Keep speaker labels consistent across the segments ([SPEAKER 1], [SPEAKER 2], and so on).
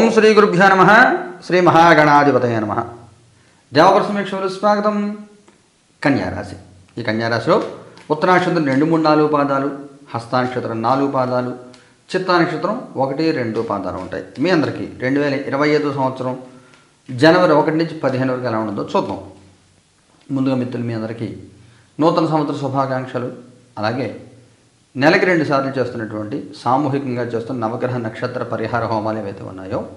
[SPEAKER 1] ఓం శ్రీ గురుభ్యో నమ శ్రీ మహాగణాధిపతయ నమ. దేవప్రసమీక్షలు స్వాగతం. కన్యారాశి ఈ కన్యారాశిలో ఉత్తరాక్షత్రం రెండు మూడు నాలుగు పాదాలు హస్తానక్షత్రం నాలుగు పాదాలు చిత్తానక్షత్రం ఒకటి రెండు పాదాలు ఉంటాయి. మీ అందరికీ రెండు వేల ఇరవై ఐదో సంవత్సరం జనవరి ఒకటి నుంచి పదిహేను వరకు ఎలా ఉండదో చూద్దాం. ముందుగా మిత్రులు మీ అందరికీ నూతన సంవత్సర శుభాకాంక్షలు. అలాగే నెలకి రెండు సార్లు చేస్తున్నటువంటి సామూహికంగా చేస్తున్న నవగ్రహ నక్షత్ర పరిహార హోమాలు ఏవైతే ఉన్నాయో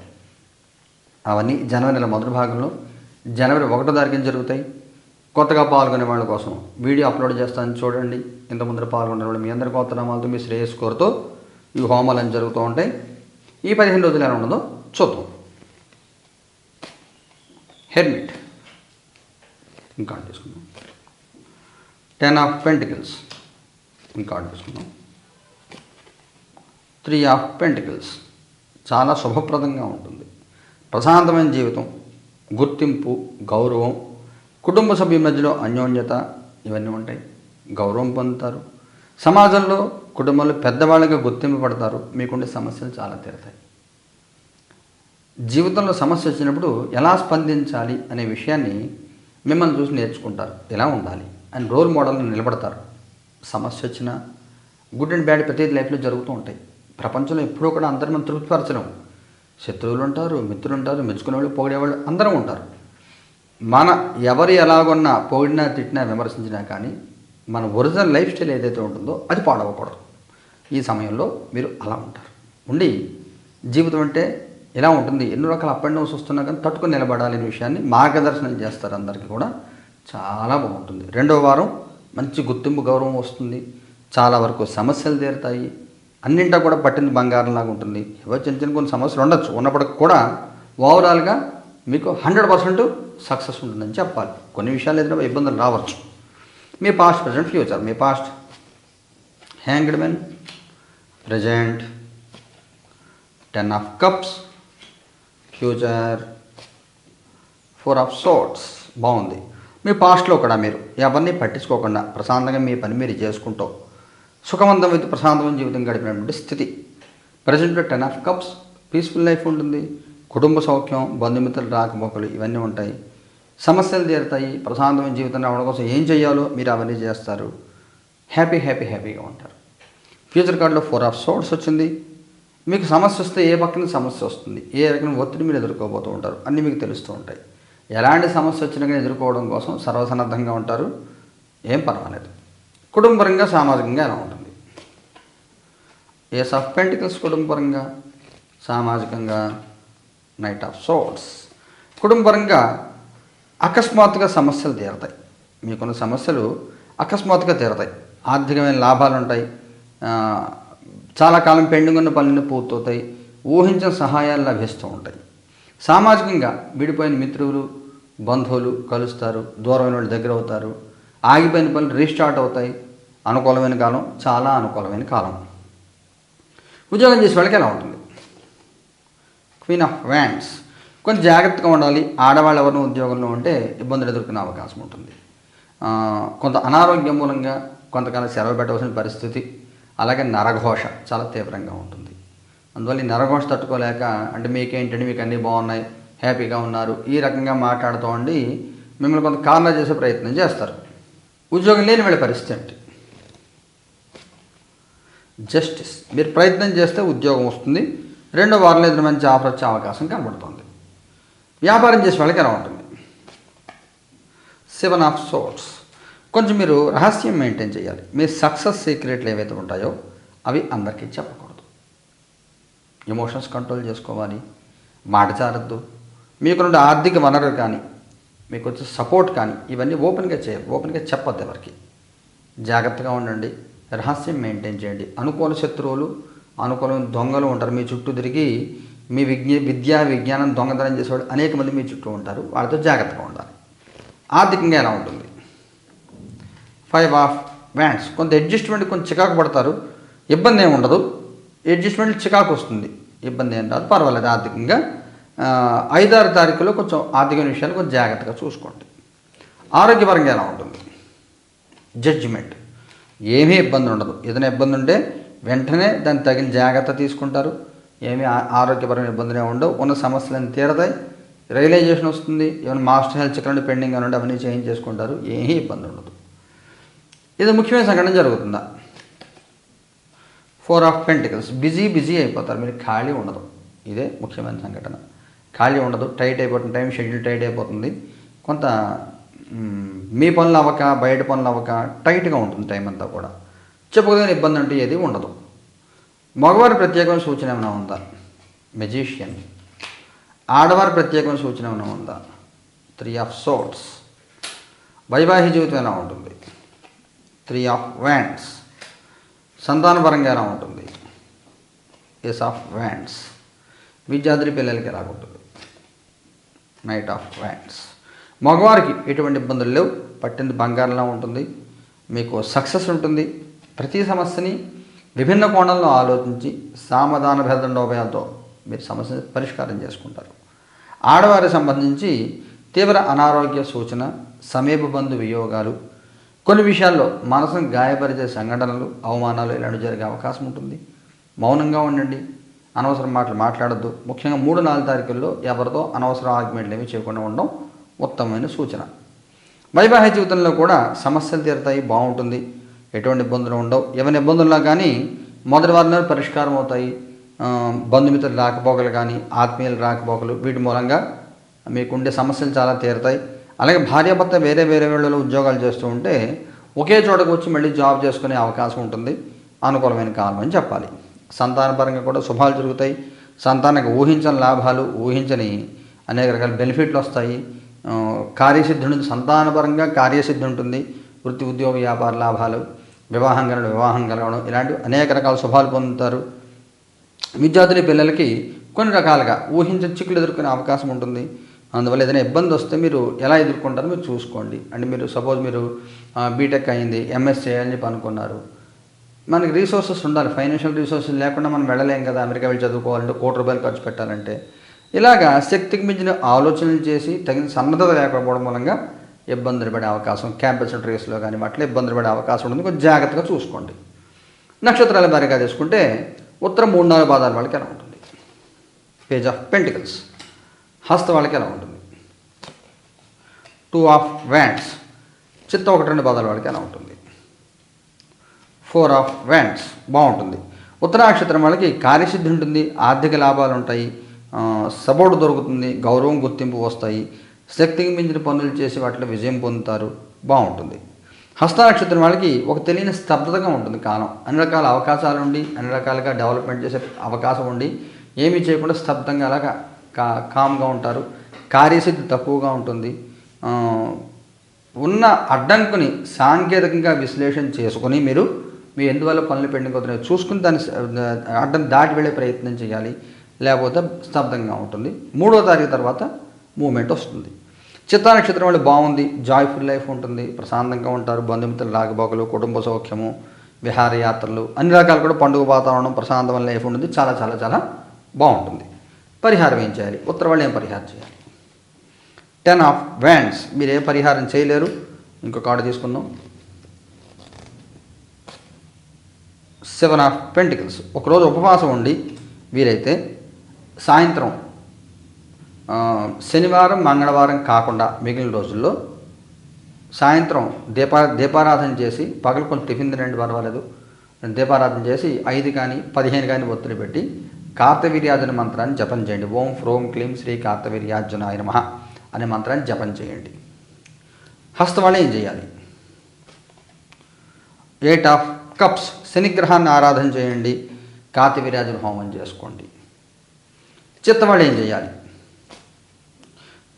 [SPEAKER 1] అవన్నీ జనవరి నెల మొదటి భాగంలో జనవరి ఒకటో తారీఖున జరుగుతాయి. కొత్తగా పాల్గొనే వాళ్ళ కోసం వీడియో అప్లోడ్ చేస్తాను. చూడండి. ఇంత ముందర పాల్గొనే వాళ్ళు మీ అందరి కొత్త నామాలతో మీ శ్రేయస్ కోరుతూ ఈ హోమాలు అని జరుగుతూ ఉంటాయి. ఈ పదిహేను రోజులు ఎలా ఉండదో చూద్దాం. హెర్మిట్. ఇంకా తీసుకుందాం టెన్ ఆఫ్ పెంటికల్స్ ఇంకా తీసుకుందాం త్రీ ఆఫ్ పెంటికల్స్ చాలా శుభప్రదంగా ఉంటుంది. ప్రశాంతమైన జీవితం గుర్తింపు గౌరవం కుటుంబ సభ్యుల మధ్యలో అన్యోన్యత ఇవన్నీ ఉంటాయి. గౌరవం పొందుతారు. సమాజంలో కుటుంబంలో పెద్దవాళ్ళగా గుర్తింపు పడతారు. మీకుండే సమస్యలు చాలా తీరుతాయి. జీవితంలో సమస్య వచ్చినప్పుడు ఎలా స్పందించాలి అనే విషయాన్ని మిమ్మల్ని చూసి నేర్చుకుంటారు. ఎలా ఉండాలి అని రోల్ మోడల్ని నిలబడతారు. సమస్య వచ్చినా గుడ్ అండ్ బ్యాడ్ ప్రతి లైఫ్లో జరుగుతూ ఉంటాయి. ప్రపంచంలో ఎప్పుడూ కూడా అందరం మనం తృప్తిపరచలేము శత్రువులు ఉంటారు మిత్రులు ఉంటారు మెచ్చుకునేవాళ్ళు పొగిడేవాళ్ళు అందరం ఉంటారు. మన ఎవరు ఎలాగొన్నా పొగిడినా తిట్టినా విమర్శించినా కానీ మన ఒరిజినల్ లైఫ్ స్టైల్ ఏదైతే ఉంటుందో అది పాడవకూడదు. ఈ సమయంలో మీరు అలా ఉంటారు. ఉండి జీవితం అంటే ఎలా ఉంటుంది? ఎన్నో రకాల అప్ అండ్ డౌన్స్ వస్తున్నా కానీ తట్టుకుని నిలబడాలనే విషయాన్ని మార్గదర్శనం చేస్తారు అందరికీ కూడా. చాలా బాగుంటుంది. రెండవ వారం మంచి గుర్తింపు గౌరవం వస్తుంది. చాలా వరకు సమస్యలు తీరుతాయి. అన్నింటా కూడా పట్టింది బంగారంలాగా ఉంటుంది. ఏవో చిన్న చిన్న కొన్ని సమస్యలు ఉండొచ్చు. ఉన్నప్పటికి కూడా ఓవరాల్గా మీకు హండ్రెడ్ పర్సెంట్ సక్సెస్ ఉంటుందని చెప్పాలి. కొన్ని విషయాలు ఏదైనా ఇబ్బందులు రావచ్చు. మీ past present future. Me past hanged men present ten of cups future four of swords బాగుంది. మీ పాస్ట్లో కూడా మీరు. ఎవరిని పట్టించుకోకుండా ప్రశాంతంగా మీ పని మీరు చేసుకుంటూ సుఖవంతమైన ప్రశాంతమైన జీవితం గడిపినటువంటి స్థితి. Present ten of cups peaceful life ఉంటుంది. కుటుంబ సౌఖ్యం బంధుమిత్రులు రాకపోకలు ఇవన్నీ ఉంటాయి. సమస్యలు తీరుతాయి. ప్రశాంతమైన జీవితం రావడం కోసం ఏం చేయాలో మీరు అవన్నీ చేస్తారు. హ్యాపీ హ్యాపీ హ్యాపీగా ఉంటారు. ఫ్యూచర్ కార్డులో ఫోర్ ఆఫ్ సోర్స్ వచ్చింది. మీకు సమస్య వస్తే ఏ పక్కన సమస్య వస్తుంది? ఏ రకమైన ఒత్తిడి మీరు ఎదుర్కోబోతూ ఉంటారు? అన్నీ మీకు తెలుస్తూ ఉంటాయి. ఎలాంటి సమస్య వచ్చినా కానీ ఎదుర్కోవడం కోసం సర్వసన్నద్ధంగా ఉంటారు. ఏం పర్వాలేదు. కుటుంబపరంగా సామాజికంగా ఎలా ఉంటుంది? ఏ ఆఫ్ పెంటికల్స్ కుటుంబపరంగా సామాజికంగా నైట్ ఆఫ్ సోర్స్ కుటుంబపరంగా అకస్మాత్తుగా సమస్యలు తీరతాయి. మీకున్న సమస్యలు అకస్మాత్తుగా తీరతాయి. ఆర్థికమైన లాభాలు ఉంటాయి. చాలా కాలం పెండింగ్ ఉన్న పనులు పూర్తవుతాయి. ఊహించిన సహాయాలు లభిస్తూ ఉంటాయి. సామాజికంగా విడిపోయిన మిత్రులు బంధువులు కలుస్తారు దూరమైన వాళ్ళు దగ్గర అవుతారు. ఆగిపోయిన పనులు రీస్టార్ట్ అవుతాయి. అనుకూలమైన కాలం చాలా అనుకూలమైన కాలం. ఉద్యోగం చేసే వాళ్ళకి ఎలా ఉంటుంది? క్వీన్ ఆఫ్ వ్యాండ్స్ కొంచెం జాగ్రత్తగా ఉండాలి. ఆడవాళ్ళు ఎవరిని ఉద్యోగంలో ఉంటే ఇబ్బందులు ఎదుర్కొనే అవకాశం ఉంటుంది. కొంత అనారోగ్యం మూలంగా కొంతకాలం సెలవు పెట్టవలసిన పరిస్థితి అలాగే నరఘోష చాలా తీవ్రంగా ఉంటుంది. అందువల్ల ఈ నరఘోష తట్టుకోలేక అంటే మీకేంటండి మీకు అన్నీ బాగున్నాయి హ్యాపీగా ఉన్నారు. ఈ రకంగా మాట్లాడుతూ ఉండి మిమ్మల్ని కొంత కార్నర్ చేసే ప్రయత్నం చేస్తారు. ఉద్యోగం లేని వాళ్ళ పరిస్థితి ఏంటి? జస్టిస్ మీరు ప్రయత్నం చేస్తే ఉద్యోగం వస్తుంది. రెండో వారంలో ఇద్దరు మంచి ఆఫర్ వచ్చే అవకాశం కనబడుతుంది. వ్యాపారం చేసే వాళ్ళకి ఎలా ఉంటుంది? సెవెన్ ఆఫ్ సోర్ట్స్ కొంచెం మీరు రహస్యం మెయింటైన్ చేయాలి. మీ సక్సెస్ సీక్రెట్లు ఏవైతే ఉంటాయో అవి అందరికీ చెప్పకూడదు. ఎమోషన్స్ కంట్రోల్ చేసుకోవాలి. మాట జారద్దు. మీకు నుండి ఆర్థిక వనరులు కానీ మీకు వచ్చే సపోర్ట్ కానీ ఇవన్నీ ఓపెన్గా చేయాలి ఓపెన్గా చెప్పొద్దు ఎవరికి. జాగ్రత్తగా ఉండండి రహస్యం మెయింటైన్ చేయండి. అనుకూల శత్రువులు అనుకూలం దొంగలు ఉంటారు. మీ చుట్టూ తిరిగి మీ విజ్ఞ విద్యా విజ్ఞానం దొంగతనం చేసేవాడు అనేక మంది మీ చుట్టూ ఉంటారు. వాళ్ళతో జాగ్రత్తగా ఉండాలి. ఆర్థికంగా ఎలా ఉంటుంది? ఫైవ్ ఆఫ్ వ్యాండ్స్ కొంత అడ్జస్ట్మెంట్ కొంచెం చికాకు పడతారు. ఇబ్బంది ఏమి ఉండదు. అడ్జస్ట్మెంట్ చికాకు వస్తుంది. ఇబ్బంది ఏం రాదు. పర్వాలేదు. ఆర్థికంగా ఐదారు తారీఖులో కొంచెం ఆర్థిక విషయాలు కొంచెం జాగ్రత్తగా చూసుకోండి. ఆరోగ్యపరంగా ఎలా ఉంటుంది? జడ్జిమెంట్ ఏమీ ఇబ్బంది ఉండదు. ఏదైనా ఇబ్బంది ఉంటే వెంటనే దాన్ని తగిన జాగ్రత్త తీసుకుంటారు. ఏమీ ఆరోగ్యపరమైన ఇబ్బందులు ఉండవు. ఉన్న సమస్యలను తీరతాయి. రియలైజేషన్ వస్తుంది. ఏమైనా మాస్టర్ హెల్త్ చెక్ నుండి పెండింగ్ అని అవన్నీ చేంజ్ చేసుకుంటారు. ఏమీ ఇబ్బంది ఉండదు. ఇది ముఖ్యమైన సంఘటన జరుగుతుందా? Four of pentacles busy busy అయిపోతారు. మీరు ఖాళీ ఉండదు. ఇదే ముఖ్యమైన సంఘటన. ఖాళీ ఉండదు టైట్ అయిపోతుంది టైం షెడ్యూల్ టైట్ అయిపోతుంది. కొంత మీ పనులు అవ్వక బయట పనులు అవ్వక టైట్గా ఉంటుంది టైం అంతా కూడా. చెప్పుకోదగిన ఇబ్బంది అంటే ఏది ఉండదు. మగవారి ప్రత్యేకమైన సూచన ఏమైనా ఉందా? మెజీషియన్ ఆడవారి ప్రత్యేకమైన సూచన ఏమైనా ఉందా? త్రీ ఆఫ్ సోట్స్ వైవాహిక జీవితం ఎలా ఉంటుంది? త్రీ ఆఫ్ వ్యాండ్స్ సంతానపరంగా ఎలా ఉంటుంది? ఎస్ ఆఫ్ వ్యాండ్స్ విద్యార్థి పిల్లలకి ఎలా ఉంటుంది? నైట్ ఆఫ్ వ్యాండ్స్ మగవారికి ఎటువంటి ఇబ్బందులు లేవు. పట్టింది బంగారంలా ఉంటుంది. మీకు సక్సెస్ ఉంటుంది. ప్రతి సమస్యని విభిన్న కోణంలో ఆలోచించి సామధాన భేదండోభయాలతో మీరు సమస్యని పరిష్కారం చేసుకుంటారు. ఆడవారికి సంబంధించి తీవ్ర అనారోగ్య సూచన సమీప బంధు వియోగాలు కొన్ని విషయాల్లో మనసును గాయపరిచే సంఘటనలు అవమానాలు ఇలాంటివి జరిగే అవకాశం ఉంటుంది. మౌనంగా ఉండండి. అనవసరం మాటలు మాట్లాడద్దు. ముఖ్యంగా మూడు నాలుగు తారీఖుల్లో ఎవరితో అనవసర ఆర్గ్యుమెంట్లు ఏమీ చేయకుండా ఉండడం ఉత్తమమైన సూచన. వైవాహిక జీవితంలో కూడా సమస్యలు తీరుతాయి బాగుంటుంది. ఎటువంటి ఇబ్బందులు ఉండవు. ఏమైనా ఇబ్బందుల్లో కానీ మొదటి వారిలో పరిష్కారం అవుతాయి. బంధుమిత్రులు రాకపోకలు కానీ ఆత్మీయులు రాకపోకలు వీటి మూలంగా మీకుండే సమస్యలు చాలా తీరుతాయి. అలాగే భార్యాభర్త వేరే వేరే వేళలో ఉద్యోగాలు చేస్తూ ఉంటే ఒకే చోటకు వచ్చి మళ్ళీ జాబ్ చేసుకునే అవకాశం ఉంటుంది. అనుకూలమైన కాలం అని చెప్పాలి. సంతానపరంగా కూడా శుభాలు జరుగుతాయి. సంతానానికి ఊహించని లాభాలు ఊహించని అనేక రకాల బెనిఫిట్లు వస్తాయి. కార్యసిద్ధి ఉంటుంది. సంతానపరంగా కార్యసిద్ధి ఉంటుంది. వృత్తి ఉద్యోగ వ్యాపార లాభాలు వివాహం కలగడం వివాహం కలగడం ఇలాంటివి అనేక రకాల శుభాలు పొందుతారు. విద్యార్థుల పిల్లలకి కొన్ని రకాలుగా ఊహించని చిక్కులు ఎదుర్కొనే అవకాశం ఉంటుంది. అందువల్ల ఏదైనా ఇబ్బంది వస్తే మీరు ఎలా ఎదుర్కొంటారో మీరు చూసుకోండి. అంటే మీరు సపోజ్ మీరు బీటెక్ అయింది ఎంఎస్ చేయాలని చెప్పి అనుకున్నారు. మనకి రీసోర్సెస్ ఉండాలి. ఫైనాన్షియల్ రీసోర్సెస్ లేకుండా మనం వెళ్ళలేం కదా. అమెరికా వెళ్ళి చదువుకోవాలంటే కోటి రూపాయలు ఖర్చు పెట్టాలంటే. ఇలాగా శక్తికి మించిన ఆలోచనలు చేసి తగిన సన్నద్ధత లేకపోవడం మూలంగా ఇబ్బందులు పడే అవకాశం క్యాంపస్ రేస్లో కానీ వాటిలో ఇబ్బందులు పడే అవకాశం ఉంటుంది. కొంచెం జాగ్రత్తగా చూసుకోండి. నక్షత్రాల భారీగా తీసుకుంటే ఉత్తరం మూడు నాలుగు పాదాల వాళ్ళకి ఎలా ఉంటుంది? పేజ్ ఆఫ్ పెంటికల్స్ హస్త వాళ్ళకి ఎలా ఉంటుంది? టూ ఆఫ్ వ్యాండ్స్ చిత్త ఒకటి రెండు పాదాల వాళ్ళకి ఎలా ఉంటుంది? ఫోర్ ఆఫ్ వ్యాండ్స్ బాగుంటుంది. ఉత్తరాక్షత్రం వాళ్ళకి కార్యసిద్ధి ఉంటుంది ఆర్థిక లాభాలు ఉంటాయి సపోర్ట్ దొరుకుతుంది గౌరవం గుర్తింపు వస్తాయి శక్తికి మించిన పనులు చేసి వాటిలో విజయం పొందుతారు. బాగుంటుంది. హస్తానక్షత్రం వాళ్ళకి ఒక తెలియని స్తబ్దతగా ఉంటుంది కాలం. అన్ని రకాల అవకాశాలు ఉండి అన్ని రకాలుగా డెవలప్మెంట్ చేసే అవకాశం ఉండి ఏమీ చేయకుండా స్తబ్దంగా అలాగా కా కామ్గా ఉంటారు. కార్యసిద్ధి తక్కువగా ఉంటుంది. ఉన్న అడ్డంకుని సాంకేతికంగా విశ్లేషణ చేసుకొని మీరు మీ ఎందువల్ల పనులు పెండింగ్ అవుతున్నాయో చూసుకుని దాన్ని అడ్డం దాటి వెళ్ళే ప్రయత్నం చేయాలి. లేకపోతే స్తబ్దంగా ఉంటుంది. మూడో తారీఖు తర్వాత మూమెంట్ వస్తుంది. చిత్తా నక్షత్రం వాళ్ళు బాగుంది. జాయ్ఫుల్ లైఫ్ ఉంటుంది. ప్రశాంతంగా ఉంటారు. బంధుమిత్రులు రాకపోకలు కుటుంబ సౌఖ్యము విహారయాత్రలు అన్ని రకాలు కూడా పండుగ వాతావరణం ప్రశాంతమైన లైఫ్ ఉంటుంది. చాలా చాలా చాలా బాగుంటుంది. పరిహారం ఏం చేయాలి? ఉత్తర వాళ్ళు ఏం పరిహారం చేయాలి? టెన్ ఆఫ్ వ్యాండ్స్ మీరు ఏ పరిహారం చేయలేరు? ఇంకో కార్డు తీసుకుందాం. Seven of pentacles. ఒకరోజు ఉపవాసం ఉండి వీరైతే సాయంత్రం శనివారం మంగళవారం కాకుండా మిగిలిన రోజుల్లో సాయంత్రం దీపా దీపారాధన చేసి పగలు కొంచెం టిఫిన్ తినండి పర్వాలేదు. దీపారాధన చేసి ఐదు కానీ పదిహేను కానీ ఒత్తిడి పెట్టి కార్తవీర్యార్జున మంత్రాన్ని జపం చేయండి. ఓం ఫ్రోం క్లీం శ్రీ కార్తవీర్యార్జున ఆయన మహా అనే మంత్రాన్ని జపం చేయండి. హస్తవాళ్ళు ఏం చేయాలి? ఎయిట్ ఆఫ్ కప్స్ శనిగ్రహాన్ని ఆరాధన చేయండి కార్తవీర్యార్జున హోమం చేసుకోండి. చిత్తవాళ్ళు ఏం చేయాలి?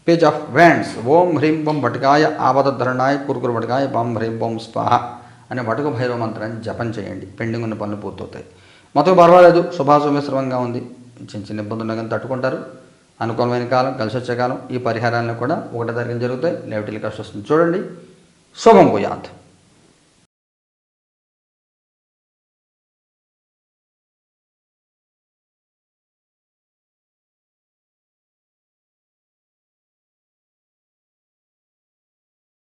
[SPEAKER 1] పేజ్ ఆఫ్ వ్యాండ్స్ ఓం హ్రీం బొం వటకాయ ఆపదధరణాయ కురుకురు వటకాయ బం హ్రీం బొం స్వాహ అనే వటక భైరవ మంత్రాన్ని జపం చేయండి. పెండింగ్ ఉన్న పనులు పూర్తవుతాయి. మొత్తం పర్వాలేదు శుభాశుభశ్రమంగా ఉంది. చిన్న చిన్న ఇబ్బందులు కానీ తట్టుకుంటారు. అనుకూలమైన కాలం కలిసి వచ్చే కాలం ఈ పరిహారాలను కూడా ఒకటే తరగతి జరుగుతాయి. లేవటిల్ కష్టం వస్తుంది. చూడండి. శుభం పోయాంత్